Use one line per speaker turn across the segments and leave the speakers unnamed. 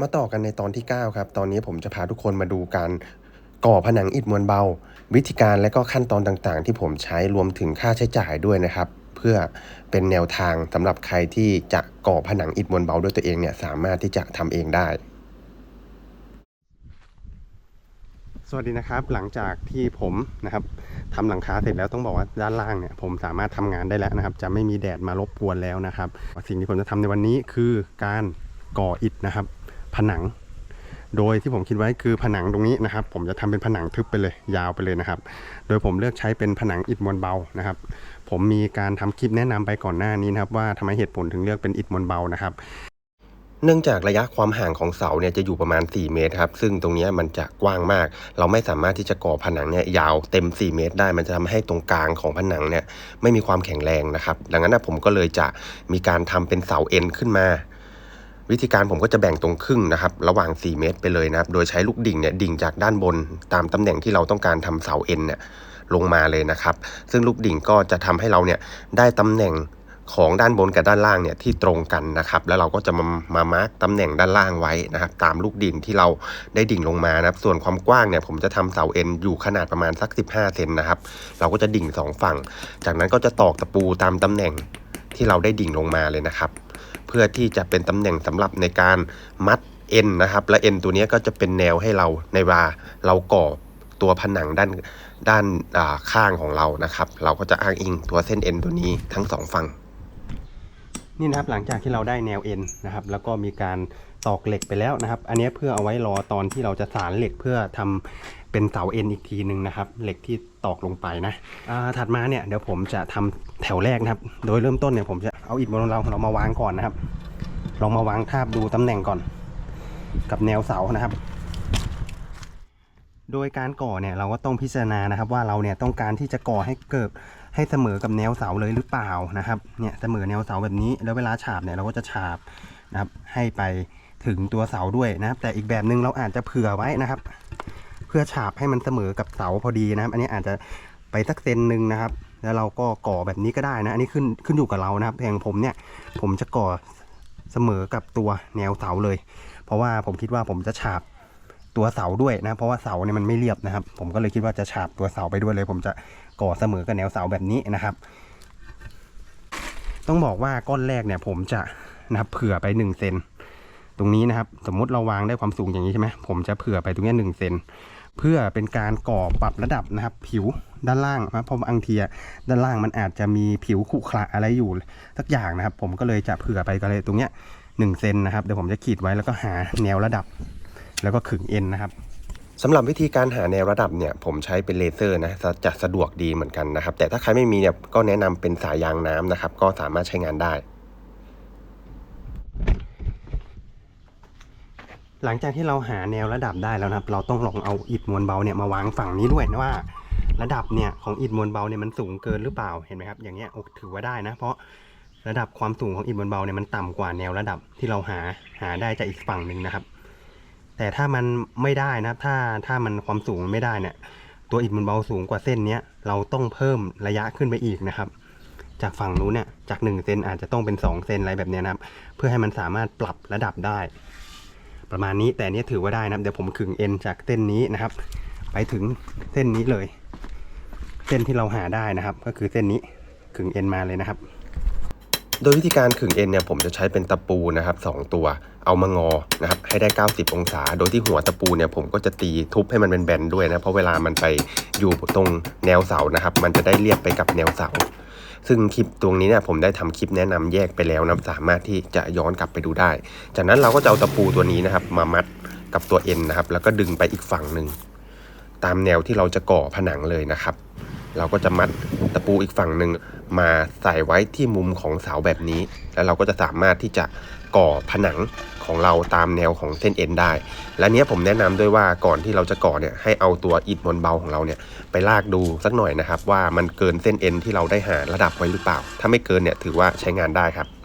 มาต่อกันในตอนที่ 9 ครับ ตอนนี้ผมจะพาทุกคนมาดูการก่อผนังอิฐมวลเบา วิธีการและก็ขั้นตอนต่างๆ ที่ผมใช้รวมถึงค่าใช้จ่ายด้วยนะครับ เพื่อเป็นแนวทางสำหรับใครที่จะก่อผนังอิฐมวลเบาด้วยตัวเองเนี่ยสามารถที่จะทำเองได้ สวัสดีนะครับ หลังจากที่ผมนะครับทำหลังคาเสร็จแล้วต้องบอกว่าด้านล่างเนี่ยผมสามารถทำงานได้แล้วนะครับ จะไม่มีแดดมารบกวนแล้วนะครับ สิ่งที่ผมจะทำในวันนี้คือการก่ออิฐนะครับ ผนัง โดยที่ผมคิดไว้คือผนังตรงนี้นะครับ ผมจะทำเป็นผนังทึบไปเลย ยาวไปเลยนะครับ โดยผมเลือกใช้เป็นผนังอิฐมวลเบานะครับ ผมมีการทำคลิปแนะนำไปก่อนหน้านี้นะครับ ว่าทำไมเหตุผลถึงเลือกเป็นอิฐมวลเบานะครับเนื่องจากระยะความห่างของเสาเนี่ยจะอยู่ประมาณ 4 เมตรครับ ซึ่งตรงนี้มันจะกว้างมาก เราไม่สามารถที่จะก่อผนังเนี่ยยาวเต็ม 4 เมตร ได้ มันจะทำให้ตรงกลางของผนังเนี่ยไม่มีความแข็งแรงนะครับ ดังนั้นผมก็เลยจะมีการทำเป็นเสาเอ็นขึ้นมา วิธีการผมก็จะแบ่งตรงครึ่งนะครับ ระหว่าง 4 เมตรไปเลยนะครับ โดยใช้ลูกดิ่งเนี่ยดิ่งจากด้านบน ตามตำแหน่งที่เราต้องการทำเสาเอ็นเนี่ยลงมาเลยนะครับ ซึ่งลูกดิ่งก็จะทำให้เราเนี่ยได้ตำแหน่งของด้านบนกับด้านล่างเนี่ยที่ตรงกันนะครับ แล้วเราก็จะมามามาร์กตำแหน่งด้านล่างไว้นะครับ ตามลูกดิ่งที่เราได้ดิ่งลงมานะครับ ส่วนความกว้างเนี่ยผมจะทำเสาเอ็นอยู่ขนาดประมาณสัก 15เซนนะครับ เราก็จะดิ่งสองฝั่ง จากนั้นก็จะตอกตะปูตามตำแหน่งที่เราได้ดิ่งลงมาเลยนะครับ เพื่อที่จะเป็นตำแหน่งสำหรับในการมัดเอ็นนะครับ และเอ็นตัวนี้ก็จะเป็นแนวให้เราในวาเราก่อตัวผนังด้านด้านข้างของเรานะครับ เราก็จะอ้างอิงตัวเส้นเอ็นตัวนี้ทั้งสองฝั่ง นี่นะครับหลังจากที่เราได้แนวเอ็นนะครับ แล้วก็มีการตอกเหล็กไปแล้วนะครับ อันนี้เพื่อเอาไว้รอตอนที่เราจะสานเหล็กเพื่อทำเป็นเสาเอ็นอีกทีหนึ่งนะครับ เหล็กที่ตอกลงไปนะถัดมาเนี่ยเดี๋ยวผมจะทำแถวแรกนะครับ โดยเริ่มต้นเนี่ยผมจะเอาอิฐบนเราเรามาวางก่อนนะครับ ลองมาวางทาบดูตำแหน่งก่อน กับแนวเสานะครับโดยการก่อเนี่ยเราก็ต้องพิจารณานะครับว่าเราเนี่ยต้องการที่จะก่อให้เกิด ให้เสมอกับแนวเสาเลยหรือเปล่านะครับเนี่ยเสมอแนวเสาแบบนี้ แล้วเวลาฉาบเนี่ยเราก็จะฉาบนะครับให้ไปถึงตัวเสาด้วยนะครับ แต่อีกแบบหนึ่งเราอาจจะเผื่อไว้นะครับ เพื่อฉาบให้มันเสมอกับเสาพอดีนะครับ อันนี้อาจจะไปสักเซนหนึ่งนะครับ แล้วเราก็ก่อแบบนี้ก็ได้นะอันนี้ขึ้นขึ้นอยู่กับเรานะครับอย่างผมเนี่ยผมจะก่อเสมอกับตัวแนวเสาเลย เพราะว่าผมคิดว่าผมจะฉาบตัวเสาด้วยนะเพราะว่าเสาเนี่ยมันไม่เรียบนะครับ ผมก็เลยคิดว่าจะฉาบตัวเสาไปด้วยเลย ผมจะ ก่อเสมอกับแนวเสาแบบนี้นะครับ ต้องบอกว่าก้อนแรกเนี่ย ผมจะนะครับเผื่อไป1เซนตรงนี้นะครับ สมมติเราวางได้ความสูงอย่างนี้ใช่ไหมผมจะเผื่อไปตรงนี้หนึ่งเซนเพื่อเป็นการก่อปรับระดับนะครับ ผิวด้านล่างนะเพราะบางทีด้านล่างมันอาจจะมีผิวขรุขระอะไรอยู่สักอย่างนะครับ ผมก็เลยจะเผื่อไปก็เลยตรงเนี้ยหนึ่งเซนนะครับเดี๋ยวผมจะขีดไว้แล้วก็หาแนวระดับ แล้วก็ขึงเอ็นนะครับ สำหรับวิธีการหาแนวระดับเนี่ยผมใช้เป็นเลเซอร์นะจะสะดวกดีเหมือนกันนะครับ แต่ถ้าใครไม่มีเนี่ยก็แนะนำเป็นสายยางน้ำนะครับ ก็สามารถใช้งานได้ หลังจากที่เราหาแนวระดับได้แล้วนะครับ เราต้องลองเอาอิฐมวลเบาเนี่ยมาวางฝั่งนี้ด้วยนะว่า ระดับเนี่ยของอิฐมวลเบาเนี่ยมันสูงเกินหรือเปล่าเห็นไหมครับ อย่างเงี้ยถือว่าได้นะ เพราะระดับความสูงของอิฐมวลเบาเนี่ยมันต่ำกว่าแนวระดับที่เราหาหาได้จากอีกฝั่งหนึ่งนะครับ แต่ถ้ามันไม่ได้นะถ้าถ้ามันความสูงไม่ได้เนี่ย ตัวอิฐมวลเบาสูงกว่าเส้นเนี้ยเราต้องเพิ่มระยะขึ้นไปอีกนะครับ จากฝั่งนู้นเนี่ยจาก1เซนอาจจะต้องเป็น2เซนอะไรแบบนี้นะครับ เพื่อให้มันสามารถปรับระดับได้ ประมาณนี้แต่อันนี้ถือว่าได้นะครับ เดี๋ยวผมขึงเอ็นจากเส้นนี้นะครับ ไปถึงเส้นนี้เลย เส้นที่เราหาได้นะครับ ก็คือเส้นนี้ขึงเอ็นมาเลยนะครับ โดยวิธีการขึงเอ็นเนี่ยผมจะใช้เป็นตะปูนะครับสองตัวเอามางอนะครับให้ได้ 90 องศา โดยที่หัวตะปูเนี่ยผมก็จะตีทุบให้มันเป็นแบนด้วยนะเพราะเวลามันไปอยู่ตรงแนวเสานะครับ มันจะได้เรียบไปกับแนวเสา ซึ่งคลิปตรงนี้เนี่ยผมได้ทำคลิปแนะนำแยกไปแล้วนะสามารถที่จะย้อนกลับไปดูได้ จากนั้นเราก็จะเอาตะปูตัวนี้นะครับ มามัดกับตัวเอ็นนะครับ แล้วก็ดึงไปอีกฝั่งหนึ่งตามแนวที่เราจะก่อผนังเลยนะครับ เราก็จะมัดตะปูอีกฝั่งหนึ่งมาใส่ไว้ที่มุมของเสาแบบนี้ แล้วเราก็จะสามารถที่จะก่อผนังของเราตามแนวของเส้นเอ็นได้ และเนี้ยผมแนะนำด้วยว่าก่อนที่เราจะก่อเนี่ยให้เอาตัวอิฐมวลเบาของเราเนี่ยไปลากดูสักหน่อยนะครับ ว่ามันเกินเส้นเอ็นที่เราได้หาระดับไว้หรือเปล่า ถ้าไม่เกินเนี่ยถือว่าใช้งานได้ครับ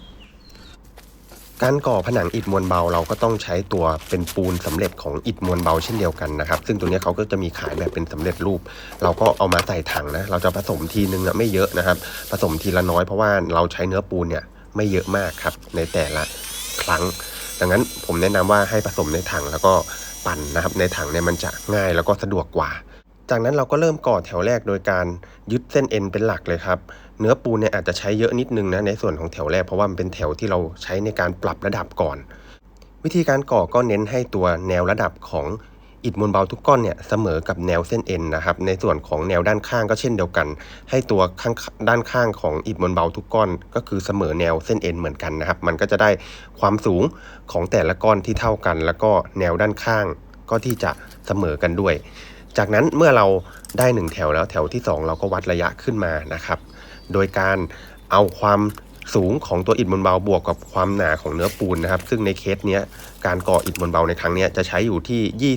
การก่อผนังอิฐมวลเบาเราก็ต้องใช้ตัวเป็นปูนสำเร็จของอิฐมวลเบาเช่นเดียวกันนะครับ ซึ่งตัวนี้เขาก็จะมีขายแบบเป็นสำเร็จรูป เราก็เอามาใส่ถังนะ เราจะผสมทีนึงอะไม่เยอะนะครับ ผสมทีละน้อยเพราะว่าเราใช้เนื้อปูนเนี่ยไม่เยอะมากครับในแต่ละครั้ง
ดังนั้นผมแนะนำว่าให้ผสมในถังแล้วก็ปั่นนะครับ ในถังเนี่ยมันจะง่ายแล้วก็สะดวกกว่า จากนั้นเราก็เริ่มก่อแถวแรกโดยการยึดเส้นเอ็นเป็นหลักเลยครับ เนื้อปูนเนี่ยอาจจะใช้เยอะนิดนึงนะในส่วนของแถวแรกเพราะว่ามันเป็นแถวที่เราใช้ในการปรับระดับก่อน วิธีการก่อก็เน้นให้ตัวแนวระดับของอิฐมวลเบาทุกก้อนเนี่ยเสมอกับแนวเส้นเอ็นนะครับในส่วนของแนวด้านข้างก็เช่นเดียวกัน ให้ตัวข้างด้านข้างของอิฐมวลเบาทุกก้อน ก็คือเสมอแนวเส้นเอ็นเหมือนกันนะครับ มันก็จะได้ความสูงของแต่ละก้อนที่เท่ากัน แล้วก็แนวด้านข้างก็ที่จะเสมอกันด้วย จากนั้นเมื่อเราได้หนึ่งแถวแล้วแถวที่ 2 เราก็วัดระยะขึ้นมานะครับ โดยการเอาความสูงของตัวอิฐมวลเบาบวกกับความหนาของเนื้อปูนนะครับ ซึ่งในเคสเนี้ยการก่ออิฐมวลเบาในครั้งเนี้ยจะใช้อยู่ที่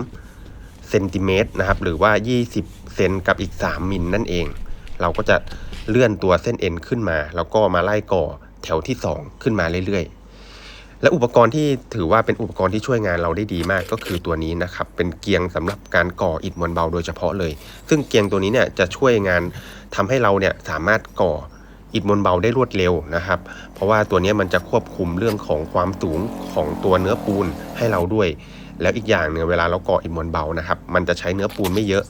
20.3เซนติเมตรนะครับหรือว่า 20เซนกับอีก 3มิลนั่นเอง เราก็จะเลื่อนตัวเส้นเอ็นขึ้นมา แล้วก็มาไล่ก่อแถวที่ 2 ขึ้นมาเรื่อยๆ และอุปกรณ์ที่ถือว่าเป็นอุปกรณ์ที่ช่วยงานเราได้ดีมากก็คือตัวนี้นะครับเป็นเกียงสำหรับการก่ออิฐมวลเบาโดยเฉพาะเลย ซึ่งเกียงตัวนี้เนี่ยจะช่วยงาน ทำให้เราเนี่ยสามารถก่ออิฐมวลเบาได้รวดเร็วนะครับ เพราะว่าตัวนี้มันจะควบคุมเรื่องของความสูงของตัวเนื้อปูนให้เราด้วย แล้วอีกอย่างเนี่ยเวลาเราก่ออิฐมวลเบานะครับ มันจะใช้เนื้อปูนไม่เยอะ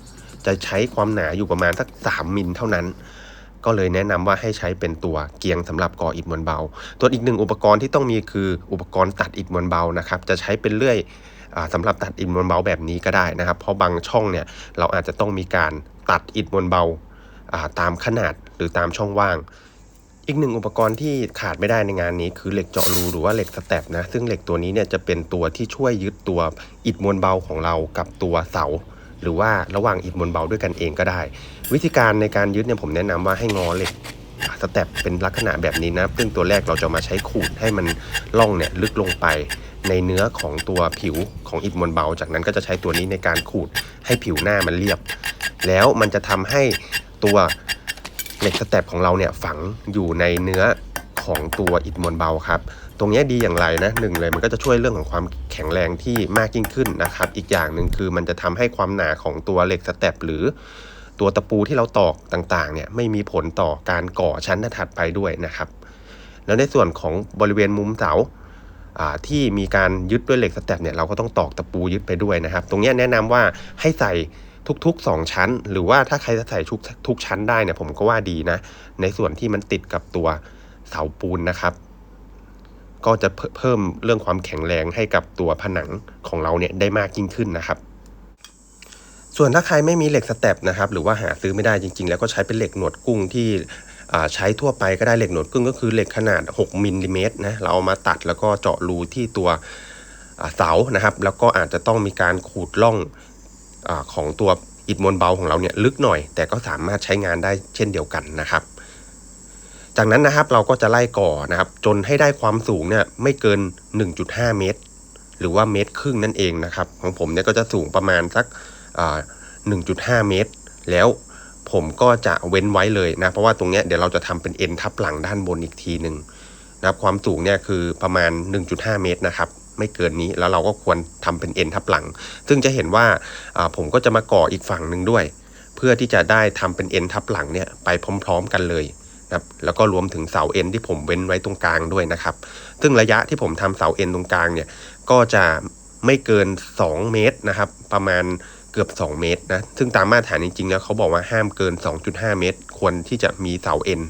จะใช้ความหนาอยู่ประมาณสัก 3 มิลเท่านั้น ก็เลยแนะนำว่าให้ใช้เป็นตัวเกียงสำหรับก่ออิฐมวลเบา ตัวอีกหนึ่งอุปกรณ์ที่ต้องมีคืออุปกรณ์ตัดอิฐมวลเบานะครับ จะใช้เป็นเลื่อยอาสำหรับตัดอิฐมวลเบาแบบนี้ก็ได้นะครับ เพราะบางช่องเนี่ยเราอาจจะต้องมีการตัดอิฐมวลเบา ตามขนาดหรือตามช่องว่าง อีกหนึ่งอุปกรณ์ที่ขาดไม่ได้ในงานนี้ คือเหล็กเจาะรูหรือว่าเหล็กสแตปนะ ซึ่งเหล็กตัวนี้เนี่ยจะเป็นตัวที่ช่วยยึดตัวอิฐมวลเบาของเรากับตัวเสา หรือว่าระหว่างอิฐมวลเบาด้วยกันเองก็ได้ วิธีการในการยึดเนี่ยผมแนะนำว่าให้งอเหล็กสแตปเป็นลักษณะแบบนี้นะซึ่งตัวแรกเราจะมาใช้ขูดให้มันล่องเนี่ยลึกลงไปในเนื้อของตัวผิวของอิฐมวลเบา จากนั้นก็จะใช้ตัวนี้ในการขูดให้ผิวหน้ามันเรียบ แล้วมันจะทำให้ ตัวเหล็กสแตปของเราเนี่ยฝังอยู่ในเนื้อของตัวอิฐมวลเบาครับ ตรงนี้ดีอย่างไรนะหนึ่งเลยมันก็จะช่วยเรื่องของความแข็งแรงที่มากยิ่งขึ้นนะครับ อีกอย่างหนึ่งคือมันจะทำให้ความหนาของตัวเหล็กสแตปหรือตัวตะปูที่เราตอกต่างๆเนี่ยไม่มีผลต่อการก่อชั้นถัดไปด้วยนะครับ แล้วในส่วนของบริเวณมุมเสาที่มีการยึดด้วยเหล็กสแตปเนี่ยเราก็ต้องตอกตะปูยึดไปด้วยนะครับ ตรงนี้แนะนำว่าให้ใส่ ทุกๆ 2 ชั้น หรือว่าถ้าใครจะใส่ทุกทุกชั้นได้เนี่ยผมก็ว่าดีนะ ในส่วนที่มันติดกับตัวเสาปูนนะครับ ก็จะเพิ่มเพิ่มเรื่องความแข็งแรงให้กับตัวผนังของเราเนี่ยได้มากยิ่งขึ้นนะครับ ส่วนถ้าใครไม่มีเหล็กสแตปนะครับ หรือว่าหาซื้อไม่ได้จริง ๆ แล้วก็ใช้เป็นเหล็กหนวดกุ้งที่ใช้ทั่วไปก็ได้เหล็กหนวดกุ้งก็คือเหล็กขนาด 6มิลลิเมตรนะเราเอามาตัดแล้วก็เจาะรูที่ตัวเสานะครับ แล้วก็อาจจะต้องมีการขูดล่อง อของตัวอิฐมวลเบาของเราเนี่ยลึกหน่อย แต่ก็สามารถใช้งานได้เช่นเดียวกันนะครับ จากนั้นนะครับเราก็จะไล่ก่อนะครับ จนให้ได้ความสูงเนี่ยไม่เกิน 1.5 เมตร หรือว่าเมตรครึ่งนั่นเองนะครับ ของผมเนี่ยก็จะสูงประมาณสัก1.5 เมตร แล้วผมก็จะเว้นไว้เลยนะ เพราะว่าตรงเนี้ยเดี๋ยวเราจะทำเป็นเอ็นทับหลังด้านบนอีกทีหนึ่งนะครับความสูงเนี่ยคือประมาณ 1.5 เมตรนะครับ ไม่เกินนี้ แล้วเราก็ควรทำเป็นเอ็นทับหลัง ซึ่งจะเห็นว่าผมก็จะมาก่ออีกฝั่งหนึ่งด้วย เพื่อที่จะได้ทำเป็นเอ็นทับหลังเนี่ยไปพร้อม ๆ กันเลยนะครับแล้วก็รวมถึงเสาเอ็นที่ผมเว้นไว้ตรงกลางด้วยนะครับ ซึ่งระยะที่ผมทำเสาเอ็นตรงกลางเนี่ยก็จะไม่เกิน 2 เมตรนะครับ ประมาณเกือบ 2 เมตรนะ ซึ่งตามมาตรฐานจริงๆ แล้วเขาบอกว่าห้ามเกิน 2.5 เมตร ควรที่จะมีเสาเอ็น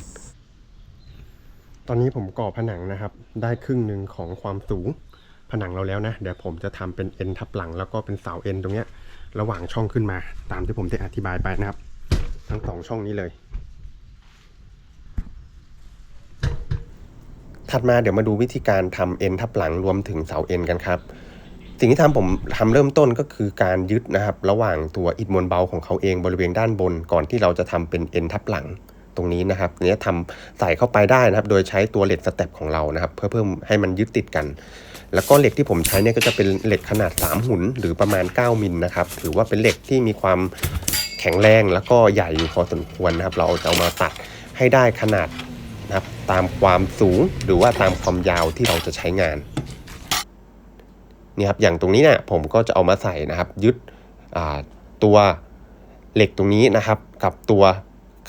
ตอนนี้ผมก่อผนังนะครับ ได้ครึ่งหนึ่งของความสูง ผนังเราแล้วนะ เดี๋ยวผมจะทำเป็นเอ็นทับหลังแล้วก็เป็นเสาเอ็นตรงเนี้ยระหว่างช่องขึ้นมา ตามที่ผมได้อธิบายไปนะครับ ทั้งสองช่องนี้เลย
ถัดมาเดี๋ยวมาดูวิธีการทำเอ็นทับหลังรวมถึงเสาเอ็นกันครับสิ่งที่ทำผมทำเริ่มต้นก็คือการยึดนะครับ ระหว่างตัวอิฐมวลเบาของเขาเองบริเวณด้านบน ก่อนที่เราจะทำเป็นเอ็นทับหลังตรงนี้นะครับเนี้ยทำใส่เข้าไปได้นะครับ โดยใช้ตัวเหล็กสเต็ปของเรานะครับ เพื่อเพิ่มให้มันยึดติดกัน แล้วก็เหล็กที่ผมใช้เนี่ยก็จะเป็นเหล็กขนาด 3 หุ่นหรือประมาณ 9 มิลนะครับ ถือว่าเป็นเหล็กที่มีความแข็งแรงแล้วก็ใหญ่อยู่พอสมควรนะครับ เราจะเอามาตัดให้ได้ขนาดนะครับตามความสูงหรือว่าตามความยาวที่เราจะใช้งานนี่ครับอย่างตรงนี้เนี่ยผมก็จะเอามาใส่นะครับยึดตัวเหล็กตรงนี้นะครับ กับตัว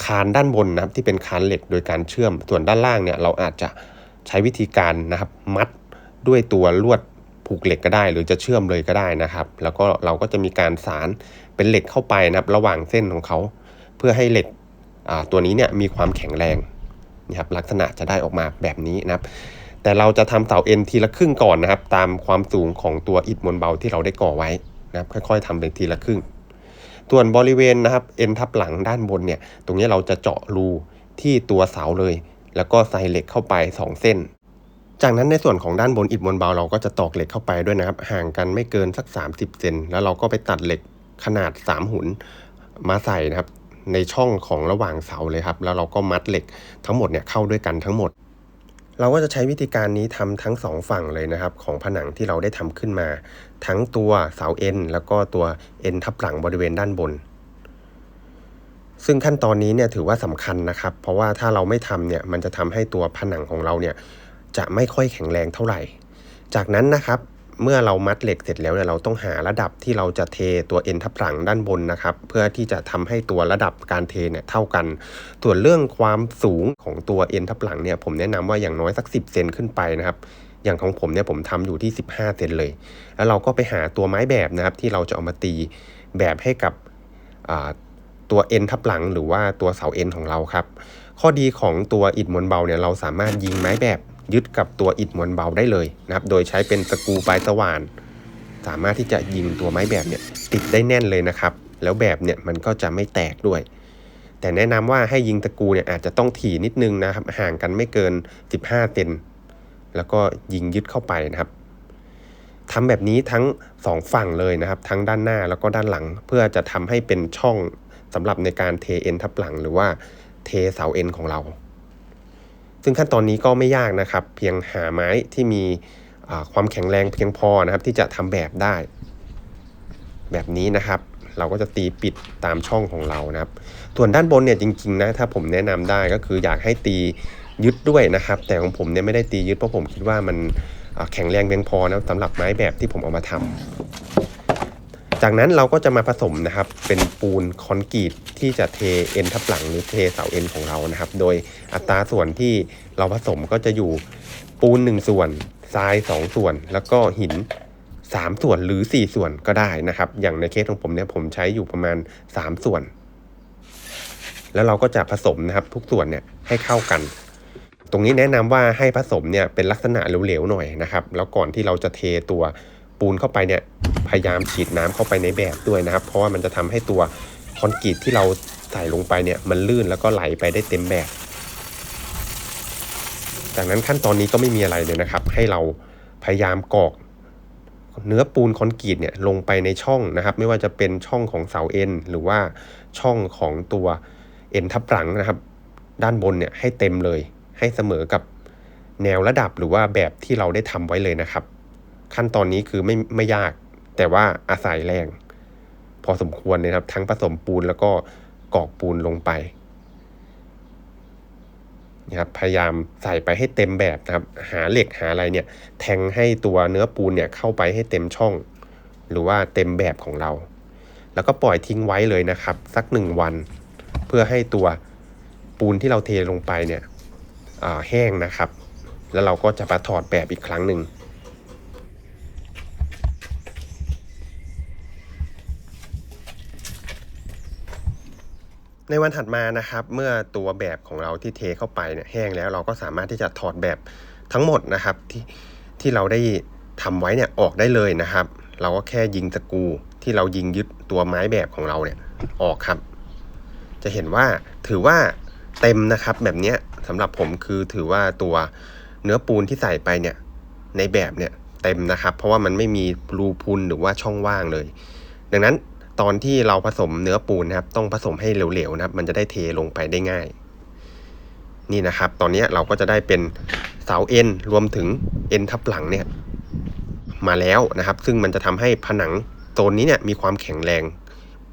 คานด้านบนนะครับที่เป็นคานเหล็กโดยการเชื่อมส่วนด้านล่างเนี่ยเราอาจจะใช้วิธีการนะครับมัด ด้วยตัวลวดผูกเหล็กก็ได้ หรือจะเชื่อมเลยก็ได้นะครับ แล้วก็เราก็จะมีการสารเป็นเหล็กเข้าไปนะครับ ระหว่างเส้นของเขา เพื่อให้เหล็กตัวนี้เนี่ยมีความแข็งแรงนะครับลักษณะจะได้ออกมาแบบนี้นะครับ แต่เราจะทำเสาเอ็นทีละครึ่งก่อนนะครับ ตามความสูงของตัวอิฐมวลเบาที่เราได้ก่อไว้นะครับ ค่อยๆทำเป็นทีละครึ่ง ส่วนบริเวณนะครับเอ็นทับหลังด้านบนเนี่ย ตรงนี้เราจะเจาะรูที่ตัวเสาเลย แล้วก็ใส่เหล็กเข้าไป 2 เส้น จากนั้นในส่วนของด้านบนอิฐมวลเบาเราก็จะตอกเหล็กเข้าไปด้วยนะครับ ห่างกันไม่เกินสัก 30 เซนแล้วเราก็ไปตัดเหล็กขนาด 3 หุนมาใส่นะครับ ในช่องของระหว่างเสาเลยครับ แล้วเราก็มัดเหล็กทั้งหมดเนี่ยเข้าด้วยกันทั้งหมด เราก็จะใช้วิธีการนี้ทำทั้งสองฝั่งเลยนะครับ ของผนังที่เราได้ทำขึ้นมา ทั้งตัวเสาเอ็นแล้วก็ตัวเอ็นทับหลังบริเวณด้านบนซึ่งขั้นตอนนี้เนี่ยถือว่าสำคัญนะครับ เพราะว่าถ้าเราไม่ทำเนี่ยมันจะทำให้ตัวผนังของเราเนี่ย จะไม่ค่อยแข็งแรงเท่าไหร่ จากนั้นนะครับเมื่อเรามัดเหล็กเสร็จแล้วเนี่ยเราต้องหาระดับที่เราจะเทตัวเอ็นทับหลังด้านบนนะครับ เพื่อที่จะทำให้ตัวระดับการเทเนี่ยเท่ากัน ส่วนเรื่องความสูงของตัวเอ็นทับหลังเนี่ยผมแนะนำว่าอย่างน้อยสัก 10เซนขึ้นไปนะครับ อย่างของผมเนี่ยผมทำอยู่ที่ 15เซนเลย แล้วเราก็ไปหาตัวไม้แบบนะครับ ที่เราจะเอามาตีแบบให้กับตัวเอ็นทับหลังหรือว่าตัวเสาเอ็นของเราครับ ข้อดีของตัวอิฐมวลเบาเนี่ยเราสามารถยิงไม้แบบ ยึดกับตัวอิฐมวลเบาได้เลยนะครับ โดยใช้เป็นสกรูปลายสว่าน สามารถที่จะยิงตัวไม้แบบเนี่ยติดได้แน่นเลยนะครับ แล้วแบบเนี่ยมันก็จะไม่แตกด้วย แต่แนะนำว่าให้ยิงตะกูเนี่ยอาจจะต้องถี่นิดนึงนะครับ ห่างกันไม่เกิน 15เซนแล้วก็ยิงยึดเข้าไปนะครับทำแบบนี้ทั้งสองฝั่งเลยนะครับ ทั้งด้านหน้าแล้วก็ด้านหลัง เพื่อจะทำให้เป็นช่องสำหรับในการเทเอ็นทับหลังหรือว่าเทเสาเอ็นของเรา ซึ่งขั้นตอนนี้ก็ไม่ยากนะครับ เพียงหาไม้ที่มีความแข็งแรงเพียงพอนะครับ ที่จะทำแบบได้ แบบนี้นะครับ เราก็จะตีปิดตามช่องของเรานะครับ ส่วนด้านบนเนี่ยจริงๆนะถ้าผมแนะนำได้ก็คืออยากให้ตียึดด้วยนะครับ แต่ของผมเนี่ยไม่ได้ตียึดเพราะผมคิดว่ามันแข็งแรงเพียงพอนะสำหรับไม้แบบที่ผมเอามาทำ จากนั้นเราก็จะมาผสมนะครับ เป็นปูนคอนกรีตที่จะเทเอ็นทับหลังหรือเทเสาเอ็นของเรานะครับ โดยอัตราส่วนที่เราผสมก็จะอยู่ปูน 1 ส่วนทราย 2 ส่วน แล้วก็หิน 3 ส่วนหรือ 4 ส่วนก็ได้นะครับ อย่างในเคสของผมเนี่ยผมใช้อยู่ประมาณ 3 ส่วน แล้วเราก็จะผสมนะครับ ทุกส่วนเนี่ยให้เข้ากัน ตรงนี้แนะนำว่าให้ผสมเนี่ยเป็นลักษณะเหลวๆหน่อยนะครับ แล้วก่อนที่เราจะเทตัว ปูนเข้าไปเนี่ยพยายามฉีดน้ำเข้าไปในแบบด้วยนะครับ เพราะว่ามันจะทำให้ตัวคอนกรีตที่เราใส่ลงไปเนี่ยมันลื่นแล้วก็ไหลไปได้เต็มแบบ จากนั้นขั้นตอนนี้ก็ไม่มีอะไรเลยนะครับ ให้เราพยายามกอกเนื้อปูนคอนกรีตเนี่ยลงไปในช่องนะครับ ไม่ว่าจะเป็นช่องของเสาเอ็นหรือว่าช่องของตัวเอ็นทับหลังนะครับ ด้านบนเนี่ยให้เต็มเลย ให้เสมอกับแนวระดับหรือว่าแบบที่เราได้ทำไว้เลยนะครับ ขั้นตอนนี้คือไม่ไม่ยาก แต่ว่าอาศัยแรง พอสมควรนะครับ ทั้งผสมปูนแล้วก็กรอกปูนลงไปนะครับพยายามใส่ไปให้เต็มแบบนะครับ หาเหล็กหาอะไรเนี่ย แทงให้ตัวเนื้อปูนเนี่ยเข้าไปให้เต็มช่อง หรือว่าเต็มแบบของเรา แล้วก็ปล่อยทิ้งไว้เลยนะครับ สักหนึ่งวัน เพื่อให้ตัวปูนที่เราเทลงไปเนี่ยแห้งนะครับ แล้วเราก็จะมาถอดแบบอีกครั้งหนึ่ง ในวันถัดมานะครับ เมื่อตัวแบบของเราที่เทเข้าไปเนี่ยแห้งแล้วเราก็สามารถที่จะถอดแบบทั้งหมดนะครับที่ที่เราได้ทำไว้เนี่ยออกได้เลยนะครับ เราก็แค่ยิงตะกูที่เรายิงยึดตัวไม้แบบของเราเนี่ยออกครับ จะเห็นว่าถือว่าเต็มนะครับแบบนี้สำหรับผมคือถือว่าตัวเนื้อปูนที่ใส่ไปเนี่ยในแบบเนี่ยเต็มนะครับ เพราะว่ามันไม่มีรูพุนหรือว่าช่องว่างเลย ดังนั้น ตอนที่เราผสมเนื้อปูนนะครับ ต้องผสมให้เหลวๆนะครับ มันจะได้เทลงไปได้ง่าย นี่นะครับ ตอนนี้เราก็จะได้เป็นเสาเอ็นรวมถึงเอ็นทับหลังเนี่ย มาแล้วนะครับ ซึ่งมันจะทำให้ผนังโซนนี้เนี่ยมีความแข็งแรง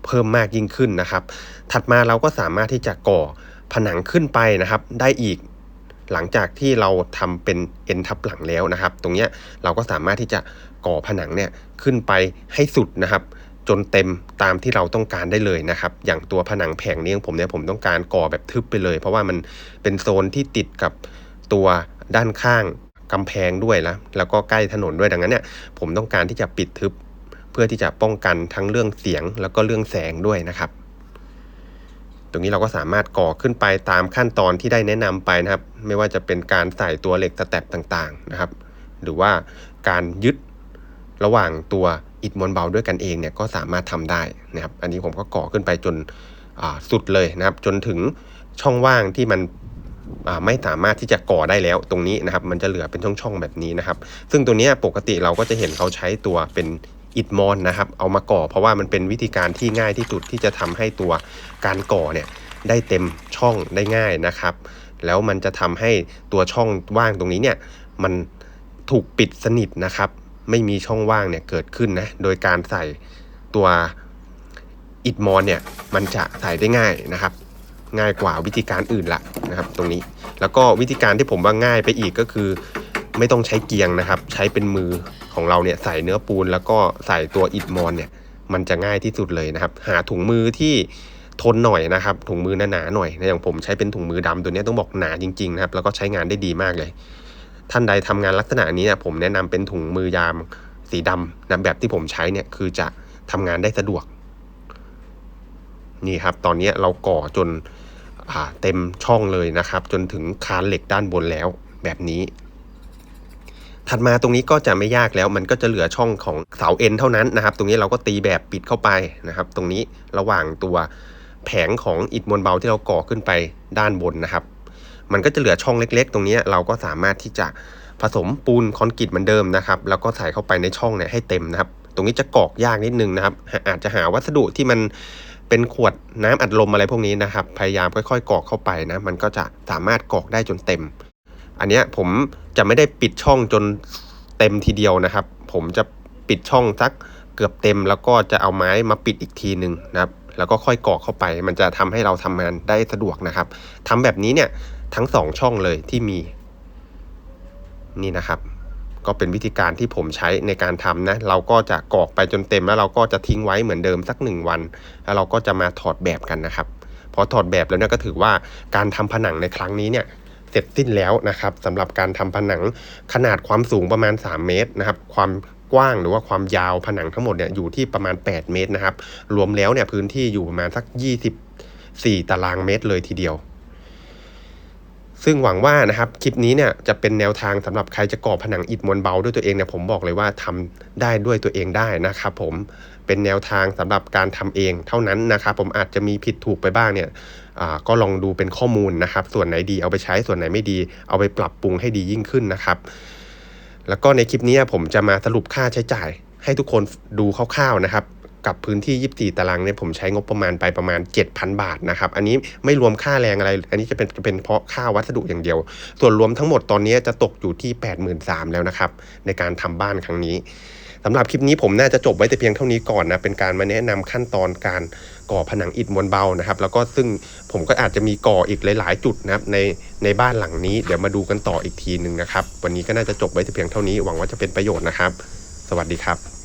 เพิ่มมากยิ่งขึ้นนะครับ ถัดมาเราก็สามารถที่จะก่อผนังขึ้นไปนะครับ ได้อีกหลังจากที่เราทำเป็นเอ็นทับหลังแล้วนะครับ ตรงเนี้ยเราก็สามารถที่จะก่อผนังเนี่ยขึ้นไปให้สุดนะครับ จนเต็มตามที่เราต้องการได้เลยนะครับ อย่างตัวผนังแผงนี้ของผมเนี่ยผมต้องการก่อแบบทึบไปเลย เพราะว่ามันเป็นโซนที่ติดกับตัวด้านข้างกำแพงด้วยนะแล้วก็ใกล้ถนนด้วยดังนั้นเนี่ยผมต้องการที่จะปิดทึบ เพื่อที่จะป้องกันทั้งเรื่องเสียงแล้วก็เรื่องแสงด้วยนะครับ ตรงนี้เราก็สามารถก่อขึ้นไปตามขั้นตอนที่ได้แนะนำไปนะครับ ไม่ว่าจะเป็นการใส่ตัวเหล็กสแต็ปต่างๆนะครับ หรือว่าการยึดระหว่างตัว อิฐมวลเบาด้วยกันเองเนี่ยก็สามารถทำได้นะครับ อันนี้ผมก็ก่อขึ้นไปจนสุดเลยนะครับ จนถึงช่องว่างที่มันไม่สามารถที่จะก่อได้แล้วตรงนี้นะครับ มันจะเหลือเป็นช่องๆแบบนี้นะครับ ซึ่งตัวนี้ปกติเราก็จะเห็นเขาใช้ตัวเป็นอิฐมอนนะครับ เอามาก่อเพราะว่ามันเป็นวิธีการที่ง่ายที่สุดที่จะทำให้ตัวการก่อเนี่ยได้เต็มช่องได้ง่ายนะครับ แล้วมันจะทำให้ตัวช่องว่างตรงนี้เนี่ยมันถูกปิดสนิทนะครับ ไม่มีช่องว่างเนี่ยเกิดขึ้นนะโดยการใส่ตัวอิฐมอนเนี่ยมันจะใส่ได้ง่ายนะครับ ง่ายกว่าวิธีการอื่นละนะครับตรงนี้ แล้วก็วิธีการที่ผมว่าง่ายไปอีกก็คือ ไม่ต้องใช้เกียงนะครับ ใช้เป็นมือของเราเนี่ยใส่เนื้อปูน แล้วก็ใส่ตัวอิฐมอนเนี่ยมันจะง่ายที่สุดเลยนะครับ หาถุงมือที่ทนหน่อยนะครับ ถุงมือหนาๆหน่อยนะอย่างผมใช้เป็นถุงมือดำตัวนี้ต้องบอกหนาจริงๆนะครับแล้วก็ใช้งานได้ดีมากเลย ท่านใดทำงานลักษณะนี้เนี่ยผมแนะนำเป็นถุงมือยามสีดำนะแบบที่ผมใช้เนี่ยคือจะทำงานได้สะดวก นี่ครับ ตอนนี้เราก่อจนอเต็มช่องเลยนะครับ จนถึงคานเหล็กด้านบนแล้วแบบนี้ ถัดมาตรงนี้ก็จะไม่ยากแล้วมันก็จะเหลือช่องของเสาเอ็นเท่านั้นนะครับ ตรงนี้เราก็ตีแบบปิดเข้าไปนะครับ ตรงนี้ระหว่างตัวแผงของอิฐมวลเบาที่เราก่อขึ้นไปด้านบนนะครับ มันก็จะเหลือช่องเล็ก ๆ ตรงนี้เราก็สามารถที่จะผสมปูนคอนกรีตเหมือนเดิมนะครับ แล้วก็ใส่เข้าไปในช่องเนี่ยให้เต็มนะครับ ตรงนี้จะกอกยากนิดนึงนะครับ อาจจะหาวัสดุที่มันเป็นขวดน้ำอัดลมอะไรพวกนี้นะครับ พยายามค่อยๆกอกเข้าไปนะ มันก็จะสามารถกอกได้จนเต็ม อันนี้ผมจะไม่ได้ปิดช่องจนเต็มทีเดียวนะครับ ผมจะปิดช่องสักเกือบเต็ม แล้วก็จะเอาไม้มาปิดอีกทีหนึ่งนะครับแล้วก็ค่อยกรอกเข้าไป มันจะทำให้เราทำงานได้สะดวกนะครับทำแบบนี้เนี่ย ทั้งสองช่องเลยที่มี นี่นะครับ ก็เป็นวิธีการที่ผมใช้ในการทำนะ เราก็จะกรอกไปจนเต็มแล้วเราก็จะทิ้งไว้เหมือนเดิมสักหนึ่งวัน แล้วเราก็จะมาถอดแบบกันนะครับ พอถอดแบบแล้วเนี่ยก็ถือว่าการทำผนังในครั้งนี้เนี่ยเสร็จสิ้นแล้วนะครับสำหรับการทำผนังขนาดความสูงประมาณ 3 เมตรนะครับ ความกว้างหรือว่าความยาวผนังทั้งหมดเนี่ยอยู่ที่ประมาณ 8 เมตรนะครับ รวมแล้วเนี่ยพื้นที่อยู่ประมาณสัก 24 ตารางเมตรเลยทีเดียว ซึ่งหวังว่านะครับคลิปนี้เนี่ยจะเป็นแนวทางสำหรับใครจะก่อผนังอิฐมวลเบาด้วยตัวเองเนี่ยผมบอกเลยว่าทำได้ด้วยตัวเองได้นะครับผมเป็นแนวทางสำหรับการทำเองเท่านั้นนะครับผมอาจจะมีผิดถูกไปบ้างเนี่ยอ่าก็ลองดูเป็นข้อมูลนะครับ ส่วนไหนดีเอาไปใช้ส่วนไหนไม่ดี เอาไปปรับปรุงให้ดียิ่งขึ้นนะครับ แล้วก็ในคลิปนี้ผมจะมาสรุปค่าใช้จ่ายให้ทุกคนดูคร่าวๆนะครับ กับพื้นที่ 24 ตารางเนี่ยผมใช้งบประมาณไปประมาณ 7,000 บาทนะครับ อันนี้ไม่รวมค่าแรงอะไร อันนี้จะเป็นจะเป็นเพราะค่าวัสดุอย่างเดียว ส่วนรวมทั้งหมดตอนนี้จะตกอยู่ที่ 83,000แล้วนะครับ ในการทำบ้านครั้งนี้สำหรับคลิปนี้ผมน่าจะจบไว้แต่เพียงเท่านี้ก่อนนะเป็นการมาแนะนำขั้นตอนการก่อผนังอิฐมวลเบานะครับ แล้วก็ซึ่งผมก็อาจจะมีก่ออีกหลาย ๆ จุดนะครับในในบ้านหลังนี้เดี๋ยวมาดูกันต่ออีกทีหนึ่งนะครับ วันนี้ก็น่าจะจบไว้แต่เพียงเท่านี้หวังว่าจะเป็นประโยชน์นะครับ สวัสดีครับ